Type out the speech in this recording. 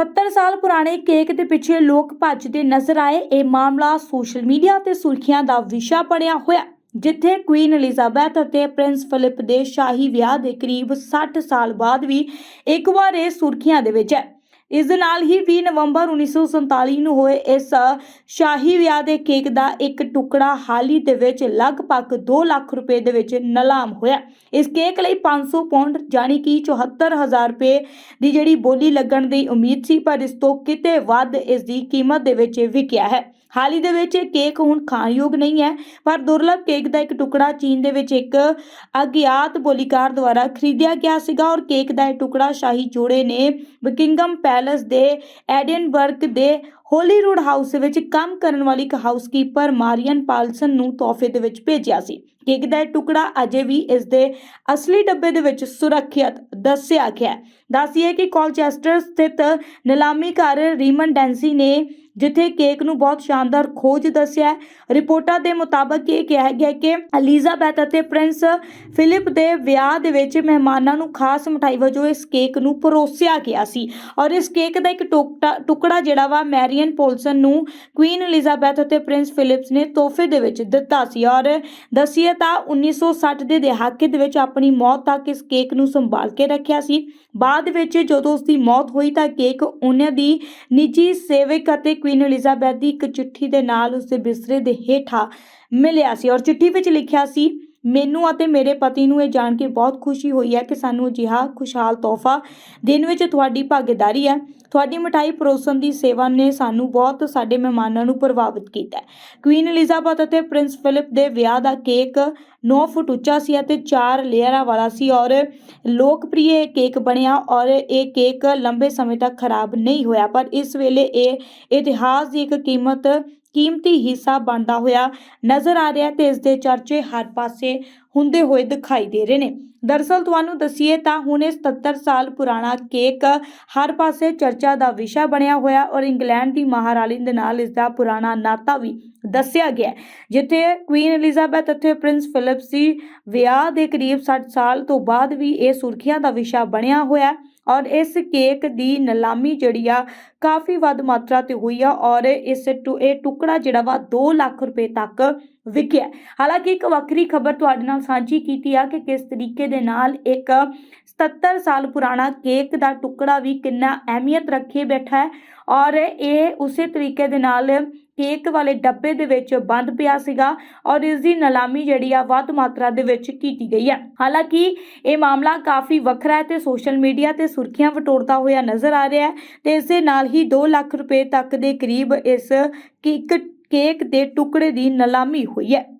70 ਸਾਲ ਪੁਰਾਣੇ ਕੇਕ ਦੇ ਪਿੱਛੇ ਲੋਕ ਭੱਜਦੇ ਨਜ਼ਰ ਆਏ। ਇਹ ਮਾਮਲਾ ਸੋਸ਼ਲ ਮੀਡੀਆ ਤੇ ਸੁਰਖੀਆਂ ਦਾ ਵਿਸ਼ਾ ਬਣਿਆ ਹੋਇਆ। ਜਿੱਥੇ ਕੁਈਨ ਐਲਿਜ਼ਾਬੈਥ ਅਤੇ ਪ੍ਰਿੰਸ ਫਿਲਿਪ ਦੇ ਸ਼ਾਹੀ ਵਿਆਹ ਦੇ ਕਰੀਬ 60 ਸਾਲ ਬਾਅਦ ਵੀ ਇੱਕ ਵਾਰ ਇਹ ਸੁਰਖੀਆਂ ਦੇ ਵਿੱਚ ਹੈ। ਇਸ ਦੇ ਨਾਲ ਹੀ 20 ਨਵੰਬਰ 1947 ਨੂੰ ਹੋਏ ਇਸ ਸ਼ਾਹੀ ਵਿਆਹ ਦੇ ਕੇਕ ਦਾ ਇੱਕ ਟੁਕੜਾ ਹਾਲ ਹੀ ਦੇ ਵਿੱਚ ਲਗਭਗ 2 ਲੱਖ ਰੁਪਏ ਦੇ ਵਿੱਚ ਨਿਲਾਮ ਹੋਇਆ। ਇਸ ਕੇਕ ਲਈ 500 ਪੌਂਡ ਯਾਨੀ ਕਿ 74000 ਰੁਪਏ ਦੀ ਜਿਹੜੀ ਬੋਲੀ ਲੱਗਣ ਦੀ ਉਮੀਦ ਸੀ, ਪਰ ਇਸ ਤੋਂ ਕਿਤੇ ਵੱਧ ਇਸ ਦੀ ਕੀਮਤ ਦੇ ਵਿੱਚ ਵਿਕਿਆ ਹੈ। ਹਾਲ ਹੀ ਦੇ ਵਿੱਚ ਇਹ ਕੇਕ ਹੁਣ ਖਾਣਯੋਗ ਨਹੀਂ ਹੈ, ਪਰ ਦੁਰਲਭ ਕੇਕ ਦਾ ਇੱਕ ਟੁਕੜਾ ਚੀਨ ਦੇ ਵਿੱਚ ਇੱਕ ਅਗਿਆਤ ਬੋਲੀਕਾਰ ਦੁਆਰਾ ਖਰੀਦਿਆ ਗਿਆ ਸੀਗਾ ਔਰ ਕੇਕ ਦਾ ਇਹ ਟੁਕੜਾ ਸ਼ਾਹੀ ਜੋੜੇ ਨੇ ਬਕਿੰਗਮ ਪੈਲੇਸ ਦੇ ਐਡਨਬਰਗ ਦੇ ਹੋਲੀਰੂਡ ਹਾਊਸ ਵਿੱਚ ਕੰਮ ਕਰਨ ਵਾਲੀ ਇੱਕ ਹਾਊਸਕੀਪਰ ਮਾਰੀਅਨ ਪਾਲਸਨ ਨੂੰ ਤੋਹਫੇ ਦੇ ਵਿੱਚ ਭੇਜਿਆ ਸੀ। ਕੇਕ ਦਾ ਟੁਕੜਾ ਅਜੇ ਵੀ ਇਸ ਦੇ ਅਸਲੀ ਡੱਬੇ ਦੇ ਵਿੱਚ ਸੁਰੱਖਿਅਤ, ਦੱਸਿਆ ਗਿਆ ਹੈ। ਕਿ ਕੋਲਚੈਸਟਰ ਸਥਿਤ ਨਿਲਾਮੀ ਘਰ ਰੀਮਨ ਡੈਂਸੀ ਨੇ ਜਿੱਥੇ ਕੇਕ ਨੂੰ ਬਹੁਤ ਸ਼ਾਨਦਾਰ ਖੋਜ ਦੱਸਿਆ ਰਿਪੋਰਟਾਂ ਦੇ ਮੁਤਾਬਕ ਇਹ ਕਿਹਾ ਗਿਆ ਕਿ ਅਲੀਜ਼ਾਬੈਥ ਅਤੇ ਪ੍ਰਿੰਸ ਫਿਲਿਪ ਦੇ ਵਿਆਹ ਦੇ ਵਿੱਚ ਮਹਿਮਾਨਾਂ ਨੂੰ ਖਾਸ ਮਠਾਈ ਵਜੋਂ ਇਸ ਕੇਕ ਨੂੰ ਪਰੋਸਿਆ ਗਿਆ ਸੀ। ਔਰ ਇਸ ਕੇਕ ਦਾ ਇੱਕ ਟੁਕੜਾ ਟੁਕੜਾ ਜਿਹੜਾ ਵਾ ਮੈਰੀ ਮੈਰੀਅਨ ਪੋਲਸਨ ਨੂੰ ਕੁਈਨ ਐਲਿਜ਼ਾਬੈਥ ਅਤੇ ਪ੍ਰਿੰਸ ਫਿਲਿਪਸ ਨੇ ਤੋਹਫੇ ਦੇ ਵਿੱਚ ਦਿੱਤਾ ਸੀ ਔਰ ਦਸੀਏ ਤਾਂ 1960 ਦੇ ਦਹਾਕੇ ਦੇ ਵਿੱਚ ਆਪਣੀ ਮੌਤ ਤੱਕ ਇਸ ਕੇਕ ਨੂੰ ਸੰਭਾਲ ਕੇ ਰੱਖਿਆ ਸੀ। ਬਾਅਦ ਵਿੱਚ ਜਦੋਂ ਉਸ ਦੀ ਮੌਤ ਹੋਈ ਤਾਂ ਕੇਕ ਉਹਨਾਂ ਦੀ ਨਿੱਜੀ ਸੇਵਕ ਅਤੇ ਕੁਈਨ ਐਲਿਜ਼ਾਬੈਥ ਦੀ ਇੱਕ ਚਿੱਠੀ ਦੇ ਨਾਲ ਉਸ ਦੇ ਬਿਸਤਰੇ ਦੇ ਹੇਠਾਂ ਮਿਲਿਆ ਸੀ ਔਰ ਚਿੱਠੀ ਵਿੱਚ ਲਿਖਿਆ ਸੀ ਮੈਨੂੰ ਅਤੇ ਮੇਰੇ ਪਤੀ ਨੂੰ ਇਹ ਜਾਣ ਕੇ ਬਹੁਤ ਖੁਸ਼ੀ ਹੋਈ ਹੈ ਕਿ ਸਾਨੂੰ ਅਜਿਹਾ ਖੁਸ਼ਹਾਲ ਤੋਹਫਾ ਦਿਨ ਵਿੱਚ ਤੁਹਾਡੀ ਭਾਗੀਦਾਰੀ ਹੈ। ਤੁਹਾਡੀ ਮਠਾਈ ਪਰੋਸਣ ਦੀ ਸੇਵਾ ਨੇ ਸਾਨੂੰ ਬਹੁਤ ਸਾਡੇ ਮਹਿਮਾਨਾਂ ਨੂੰ ਪ੍ਰਭਾਵਿਤ ਕੀਤਾ ਕੁਈਨ ਐਲਿਜ਼ਾਬੈਥ ਅਤੇ ਪ੍ਰਿੰਸ ਫਿਲਿਪ ਦੇ ਵਿਆਹ ਦਾ ਕੇਕ 9 ਫੁੱਟ ਉੱਚਾ ਸੀ ਅਤੇ 4 ਲੇਅਰਾਂ ਵਾਲਾ ਸੀ ਔਰ ਲੋਕਪ੍ਰਿਯ ਇਹ ਕੇਕ ਬਣਿਆ ਔਰ ਇਹ ਕੇਕ ਲੰਬੇ ਸਮੇਂ ਤੱਕ ਖਰਾਬ ਨਹੀਂ ਹੋਇਆ ਪਰ ਇਸ ਵੇਲੇ ਇਹ ਇਤਿਹਾਸ ਦੀ ਇੱਕ ਕੀਮਤ ਕੀਮਤੀ ਹਿੱਸਾ ਬਣਦਾ ਹੋਇਆ ਨਜ਼ਰ ਆ ਰਿਹਾ ਤੇ ਇਸ ਦੇ ਚਰਚੇ ਹਰ ਪਾਸੇ ਹੁੰਦੇ ਹੋਏ ਦਿਖਾਈ ਦੇ ਰਹੇ ਨੇ। ਦਰਸਲ ਤੁਹਾਨੂੰ ਦਸੀਏ ਤਾਂ ਹੁਣ ਇਹ 77 ਸਾਲ ਪੁਰਾਣਾ ਕੇਕ ਹਰ ਪਾਸੇ ਚਰਚਾ ਦਾ ਵਿਸ਼ਾ ਬਣਿਆ ਹੋਇਆ ਔਰ ਇੰਗਲੈਂਡ ਦੀ ਮਹਾਰਾਣੀ ਦੇ ਨਾਲ ਇਸ ਦਾ ਪੁਰਾਣਾ ਨਾਤਾ ਵੀ ਦੱਸਿਆ ਗਿਆ ਜਿੱਥੇ ਕੁਈਨ ਐਲਿਜ਼ਾਬੈਥ ਅਤੇ ਪ੍ਰਿੰਸ ਫਿਲਿਪਸ ਦੀ ਵਿਆਹ ਦੇ ਕਰੀਬ 60 ਸਾਲ ਤੋਂ ਬਾਅਦ ਵੀ ਇਹ ਸੁਰਖੀਆਂ ਦਾ ਵਿਸ਼ਾ ਬਣਿਆ ਹੋਇਆ ਔਰ ਇਸ ਕੇਕ ਦੀ ਨਿਲਾਮੀ ਜਿਹੜੀ ਆ ਕਾਫੀ ਵੱਧ ਮਾਤਰਾ ਤੇ ਹੋਈ ਆ ਔਰ ਇਸ ਟੁ- ਇਹ ਟੁਕੜਾ ਜਿਹੜਾ ਵਾ 2 ਲੱਖ ਰੁਪਏ ਤੱਕ ਵਿਕਿਆ ਹਾਲਾਂਕਿ ਇੱਕ ਵੱਖਰੀ ਖਬਰ ਤੁਹਾਡੇ ਨਾਲ ਸਾਂਝੀ ਕੀਤੀ ਆ ਕਿ ਕਿਸ ਤਰੀਕੇ ਦੇ ਨਾਲ ਇੱਕ 77 ਸਾਲ ਪੁਰਾਣਾ ਕੇਕ ਦਾ ਟੁਕੜਾ ਵੀ ਕਿੰਨਾ ਅਹਿਮੀਅਤ ਰੱਖੇ ਬੈਠਾ ਹੈ ਔਰ ਇਹ ਉਸੇ ਤਰੀਕੇ ਦੇ ਨਾਲ ਕੇਕ ਵਾਲੇ ਡੱਬੇ ਦੇ ਵਿੱਚ ਬੰਦ ਪਿਆ ਸੀਗਾ ਔਰ ਇਸ ਦੀ ਨਿਲਾਮੀ ਜਿਹੜੀ ਆ ਵੱਧ ਮਾਤਰਾ ਦੇ ਵਿੱਚ ਕੀਤੀ ਗਈ ਹੈ। ਹਾਲਾਂਕਿ ਇਹ ਮਾਮਲਾ ਕਾਫੀ ਵੱਖਰਾ ਹੈ ਤੇ ਸੋਸ਼ਲ ਮੀਡੀਆ ਤੇ ਸੁਰਖੀਆਂ ਵਟੋਰਦਾ ਹੋਇਆ ਨਜ਼ਰ ਆ ਰਿਹਾ ਹੈ ਤੇ ਇਸ ਦੇ ਨਾਲ ਹੀ 2 ਲੱਖ ਰੁਪਏ ਤੱਕ ਦੇ ਕਰੀਬ ਇਸ ਕਿ- ਕੇਕ ਦੇ ਟੁਕੜੇ ਦੀ ਨਿਲਾਮੀ ਹੋਈ ਹੈ।